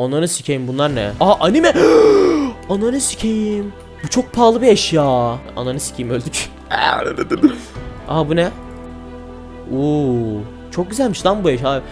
Ananı sikeyim bunlar ne? Aa anime. Ananı sikeyim. Bu çok pahalı bir eşya. Ananı sikeyim öldük. Aa bu ne? Oo, çok güzelmiş lan bu eşya.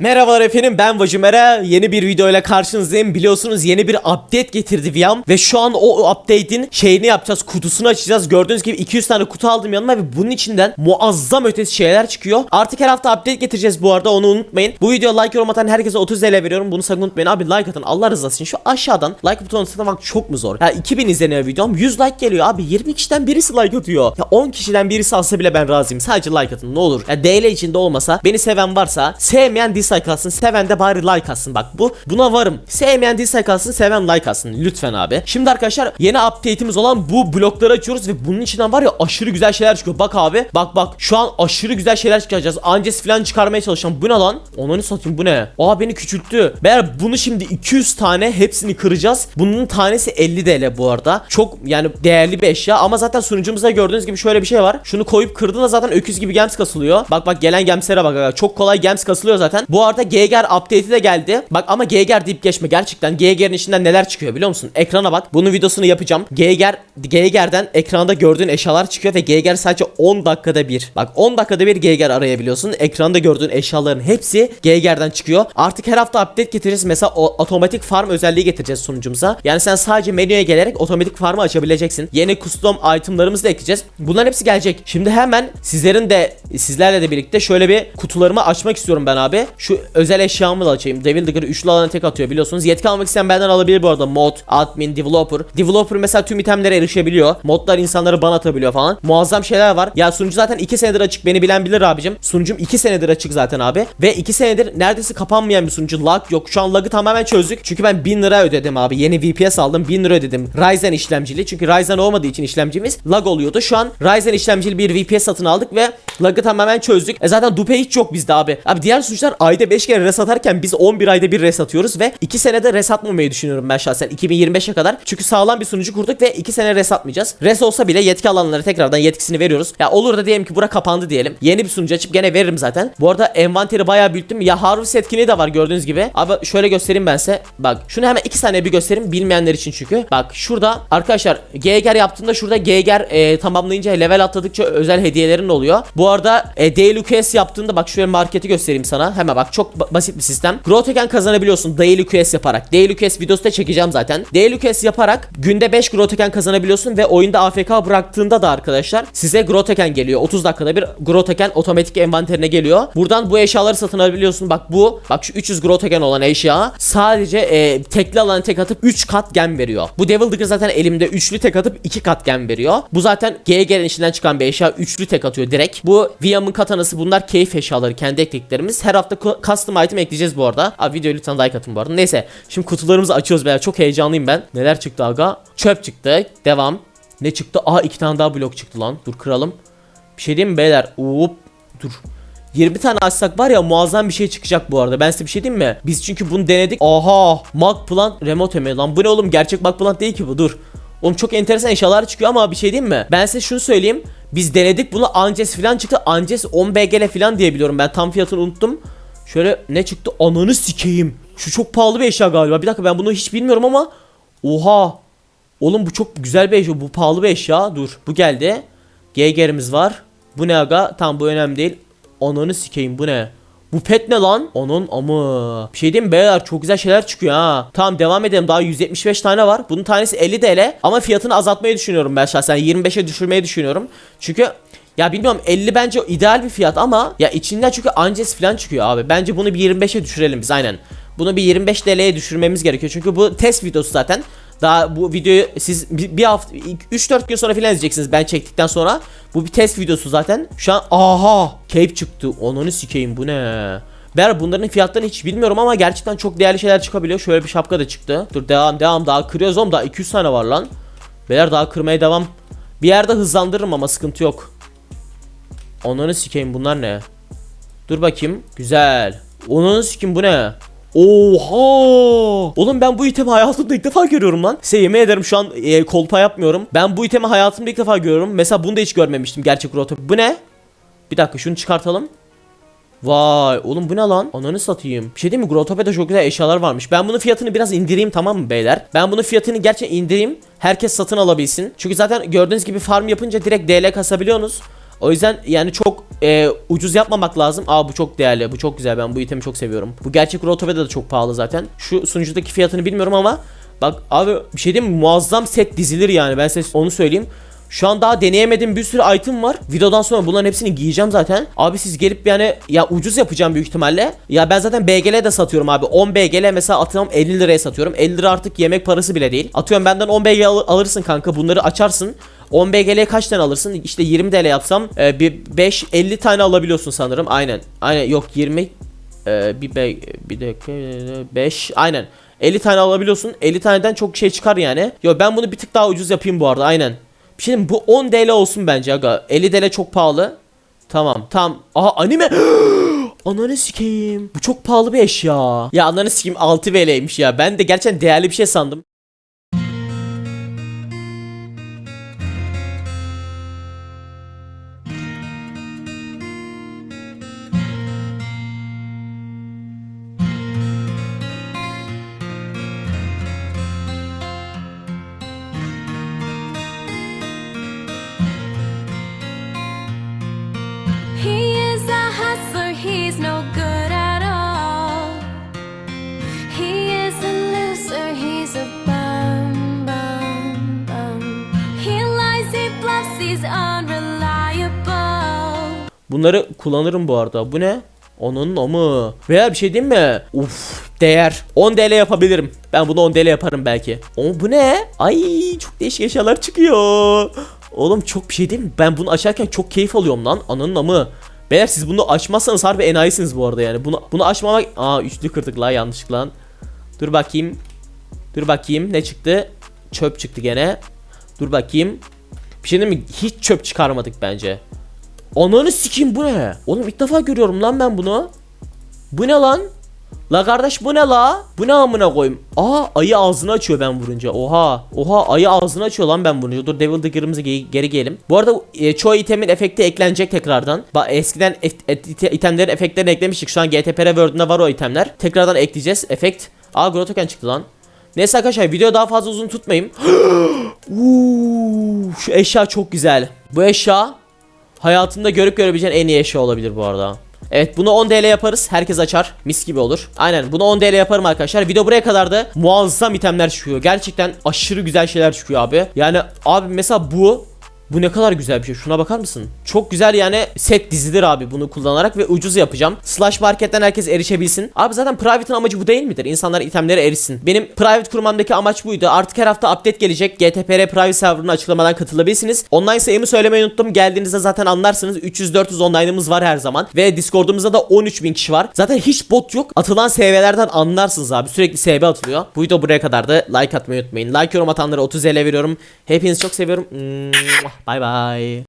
Merhabalar efendim ben Vajimera yeni bir video ile karşınızdayım. Biliyorsunuz yeni bir update getirdi Viam. Ve şu an o update'in şeyini yapacağız kutusunu açacağız. Gördüğünüz gibi 200 tane kutu aldım yanıma ve bunun içinden muazzam ötesi şeyler çıkıyor. Artık her hafta update getireceğiz bu arada onu unutmayın. Bu videoya like yorum atan herkese 30 TL veriyorum. Bunu sakın unutmayın. Abi like atın Allah rızası için. Şu aşağıdan like butonuna tıklamak çok mu zor? Ya 2000 izleniyor videom 100 like geliyor. Abi 20 kişiden birisi like atıyor. Ya 10 kişiden birisi alsa bile ben razıyım. Sadece like atın ne olur. Ya DL içinde olmasa beni seven varsa sevmeyen dislike atsın seven de bari like atsın bak bu buna varım. Sevmeyen dislike atsın seven like atsın lütfen abi. Şimdi arkadaşlar yeni update'imiz olan bu blokları açıyoruz ve bunun içinden var ya aşırı güzel şeyler çıkıyor. Bak abi bak bak. Şu an aşırı güzel şeyler çıkaracağız. Ances falan çıkarmaya çalışacağım. Bu ne lan? Onu satayım bu ne? Aa beni küçülttü. Beyler bunu şimdi 200 tane hepsini kıracağız. Bunun tanesi 50 TL bu arada. Çok yani değerli bir eşya. Ama zaten sunucumuzda gördüğünüz gibi şöyle bir şey var. Şunu koyup kırdığında zaten öküz gibi gems kasılıyor. Bak bak gelen gemslere bak, bak. Çok kolay gems kasılıyor zaten. Bu arada GGR update'i de geldi. Bak ama GGR deyip geçme. Gerçekten GGR'in içinden neler çıkıyor biliyor musun? Ekrana bak. Bunun videosunu yapacağım. GGR GGR'den ekranda gördüğün eşyalar çıkıyor ve GGR sadece 10 dakikada bir. Bak 10 dakikada bir GGR arayabiliyorsun. Ekranda gördüğün eşyaların hepsi GGR'den çıkıyor. Artık her hafta update getireceğiz. Mesela o otomatik farm özelliği getireceğiz sunucumuza. Yani sen sadece menüye gelerek otomatik farmı açabileceksin. Yeni custom itemlarımızı da ekleyeceğiz. Bunların hepsi gelecek. Şimdi hemen sizlerin de sizlerle de birlikte şöyle bir kutularımı açmak istiyorum ben abi şu özel eşyamı da açayım. Devil Digger üçlü alana tek atıyor biliyorsunuz. Yetki almak isteyen benden alabilir bu arada. Mod admin developer. Developer mesela tüm itemlere erişebiliyor. Modlar insanları ban atabiliyor falan. Muazzam şeyler var. Ya sunucu zaten 2 senedir açık. Beni bilen bilir abicim. Sunucum 2 senedir açık zaten abi. Ve 2 senedir neredeyse kapanmayan bir sunucu. Lag yok. Şu an lagı tamamen çözdük. Çünkü ben 1000 lira ödedim abi. Yeni VPS aldım. 1000 lira ödedim. Ryzen işlemcili. Çünkü Ryzen olmadığı için işlemcimiz lag oluyordu. Şu an Ryzen işlemcili bir VPS satın aldık ve lagı tamamen çözdük. E zaten dupe hiç yok bizde abi. Abi diğer sunucular ayda 5 kere res atarken biz 11 ayda bir res atıyoruz ve 2 senede res atmamayı düşünüyorum ben şahsen 2025'e kadar. Çünkü sağlam bir sunucu kurduk ve 2 sene res atmayacağız. Res olsa bile yetki alanlara tekrardan yetkisini veriyoruz. Ya olur da diyelim ki bura kapandı diyelim. Yeni bir sunucu açıp gene veririm zaten. Bu arada envanteri bayağı büyüttüm ya Harvest etkinliği de var gördüğünüz gibi. Abi şöyle göstereyim ben size. Bak şunu hemen 2 saniye bir göstereyim bilmeyenler için çünkü. Bak şurada arkadaşlar GGR yaptığında şurada GGR e, tamamlayınca level atladıkça özel hediyelerin oluyor. Bu arada e, Daily QS yaptığında bak şöyle marketi göstereyim sana. Hemen bak çok ba- basit bir sistem. Grow Token kazanabiliyorsun Daily QS yaparak. Daily QS videosu da çekeceğim zaten. Daily QS yaparak günde 5 Grow Token kazanabiliyorsun ve oyunda AFK bıraktığında da arkadaşlar size Grow Token geliyor. 30 dakikada bir Grow Token otomatik envanterine geliyor. Buradan bu eşyaları satın alabiliyorsun. Bak bu bak şu 300 Grow Token olan eşya sadece e, tekli alanı tek atıp 3 kat gem veriyor. Bu Devil Digger zaten elimde üçlü tek atıp 2 kat gem veriyor. Bu zaten GG'nin içinden çıkan bir eşya üçlü tek atıyor direkt. Bu Viam'ın katanası bunlar keyif eşyaları kendi eklediklerimiz her hafta custom item ekleyeceğiz bu arada abi videoya lütfen like atın bu arada neyse şimdi kutularımızı açıyoruz beyler çok heyecanlıyım ben neler çıktı aga çöp çıktı devam ne çıktı aa iki tane daha blok çıktı lan dur kıralım bir şey diyeyim mi beyler Hop dur 20 tane açsak var ya muazzam bir şey çıkacak bu arada. Ben size bir şey diyeyim mi? Biz çünkü bunu denedik. Aha! Mag Plant Remote mi? Lan bu ne oğlum? Gerçek Mag Plant değil ki bu. Dur. Oğlum çok enteresan eşyalar çıkıyor ama bir şey diyeyim mi? Ben size şunu söyleyeyim. Biz denedik bunu Ances falan çıktı. Ances 10 BGL falan diye biliyorum. Ben tam fiyatını unuttum. Şöyle ne çıktı? Ananı sikeyim. Şu çok pahalı bir eşya galiba. Bir dakika ben bunu hiç bilmiyorum ama. Oha. Oğlum bu çok güzel bir eşya. Bu pahalı bir eşya. Dur. Bu geldi. GG'imiz var. Bu ne aga? Tamam bu önemli değil. Ananı sikeyim bu ne? Bu pet ne lan? Onun amı. Bir şey diyeyim beyler çok güzel şeyler çıkıyor ha. Tamam devam edelim daha 175 tane var. Bunun tanesi 50 TL ama fiyatını azaltmayı düşünüyorum ben şahsen 25'e düşürmeyi düşünüyorum. Çünkü ya bilmiyorum 50 bence ideal bir fiyat ama ya içinden çünkü Ances falan çıkıyor abi. Bence bunu bir 25'e düşürelim biz aynen. Bunu bir 25 TL'ye düşürmemiz gerekiyor. Çünkü bu test videosu zaten. Daha bu videoyu siz bir, hafta 3-4 gün sonra falan izleyeceksiniz ben çektikten sonra. Bu bir test videosu zaten. Şu an aha cape çıktı. Onunu sikeyim bu ne? Ben bunların fiyatlarını hiç bilmiyorum ama gerçekten çok değerli şeyler çıkabiliyor. Şöyle bir şapka da çıktı. Dur devam devam daha kırıyoruz oğlum daha 200 tane var lan. Beyler daha kırmaya devam. Bir yerde hızlandırırım ama sıkıntı yok. Onunu sikeyim bunlar ne? Dur bakayım. Güzel. Onunu sikeyim bu ne? Oha! Oğlum ben bu itemi hayatımda ilk defa görüyorum lan. Size ederim şu an e, kolpa yapmıyorum. Ben bu itemi hayatımda ilk defa görüyorum. Mesela bunu da hiç görmemiştim gerçek rota. Bu ne? Bir dakika şunu çıkartalım. Vay oğlum bu ne lan? Ananı satayım. Bir şey değil mi? Grotopya'da çok güzel eşyalar varmış. Ben bunun fiyatını biraz indireyim tamam mı beyler? Ben bunun fiyatını gerçekten indireyim. Herkes satın alabilsin. Çünkü zaten gördüğünüz gibi farm yapınca direkt DL kasabiliyorsunuz. O yüzden yani çok e, ucuz yapmamak lazım. Aa bu çok değerli. Bu çok güzel. Ben bu itemi çok seviyorum. Bu gerçek Grotopya'da da çok pahalı zaten. Şu sunucudaki fiyatını bilmiyorum ama bak abi bir şey diyeyim? Muazzam set dizilir yani. Ben size onu söyleyeyim. Şu an daha deneyemediğim bir sürü item var. Videodan sonra bunların hepsini giyeceğim zaten. Abi siz gelip yani ya ucuz yapacağım büyük ihtimalle. Ya ben zaten BGL de satıyorum abi. 10 BGL mesela atıyorum 50 liraya satıyorum. 50 lira artık yemek parası bile değil. Atıyorum benden 10 BGL al- alırsın kanka. Bunları açarsın. 10 BGL'ye kaç tane alırsın? İşte 20 TL yapsam e, bir 5 50 tane alabiliyorsun sanırım. Aynen. Aynen yok 20 e, bir be, bir dakika 5 aynen. 50 tane alabiliyorsun. 50 taneden çok şey çıkar yani. Yo ben bunu bir tık daha ucuz yapayım bu arada. Aynen. Bir şey bu 10 TL olsun bence aga. 50 TL çok pahalı. Tamam tamam. Aha anime. Ananı sikeyim. Bu çok pahalı bir eşya. Ya ananı sikeyim 6 VL'ymiş ya. Ben de gerçekten değerli bir şey sandım. Bunları kullanırım bu arada. Bu ne? Onun o mu? Veya bir şey diyeyim mi? Uf değer. 10 TL yapabilirim. Ben bunu 10 TL yaparım belki. O bu ne? Ay çok değişik eşyalar çıkıyor. Oğlum çok bir şey değil mi? Ben bunu açarken çok keyif alıyorum lan. Ananın amı. Beyler siz bunu açmazsanız harbi enayisiniz bu arada yani. Bunu bunu açmamak... Aa üçlü kırdık la yanlışlıkla. Dur bakayım. Dur bakayım ne çıktı? Çöp çıktı gene. Dur bakayım. Bir şey diyeyim mi? Hiç çöp çıkarmadık bence. Ananı sikeyim bu ne? Oğlum ilk defa görüyorum lan ben bunu. Bu ne lan? La kardeş bu ne la? Bu ne amına koyayım? Aa ayı ağzını açıyor ben vurunca. Oha. Oha ayı ağzını açıyor lan ben vurunca. Dur Devil Digger'ımızı ge- geri giyelim. Bu arada e, çoğu itemin efekti eklenecek tekrardan. Ba eskiden e- e- ite- itemlerin efektlerini eklemiştik. Şu an GTPR World'unda var o itemler. Tekrardan ekleyeceğiz. Efekt. Aa Grotoken çıktı lan. Neyse arkadaşlar video daha fazla uzun tutmayayım. Uuu, şu eşya çok güzel. Bu eşya Hayatında görüp görebileceğin en iyi eşya olabilir bu arada. Evet bunu 10 TL yaparız. Herkes açar. Mis gibi olur. Aynen bunu 10 TL yaparım arkadaşlar. Video buraya kadardı. Muazzam itemler çıkıyor. Gerçekten aşırı güzel şeyler çıkıyor abi. Yani abi mesela bu bu ne kadar güzel bir şey. Şuna bakar mısın? Çok güzel yani set dizilir abi bunu kullanarak ve ucuz yapacağım. Slash marketten herkes erişebilsin. Abi zaten private'ın amacı bu değil midir? İnsanlar itemlere erişsin. Benim private kurmamdaki amaç buydu. Artık her hafta update gelecek. GTPR private serverına açıklamadan katılabilirsiniz. Online sayımı söylemeyi unuttum. Geldiğinizde zaten anlarsınız. 300-400 online'ımız var her zaman. Ve Discord'umuzda da 13.000 kişi var. Zaten hiç bot yok. Atılan SV'lerden anlarsınız abi. Sürekli SV atılıyor. Bu video buraya kadardı. Like atmayı unutmayın. Like yorum atanlara 30 TL veriyorum. Hepinizi çok seviyorum. 拜拜。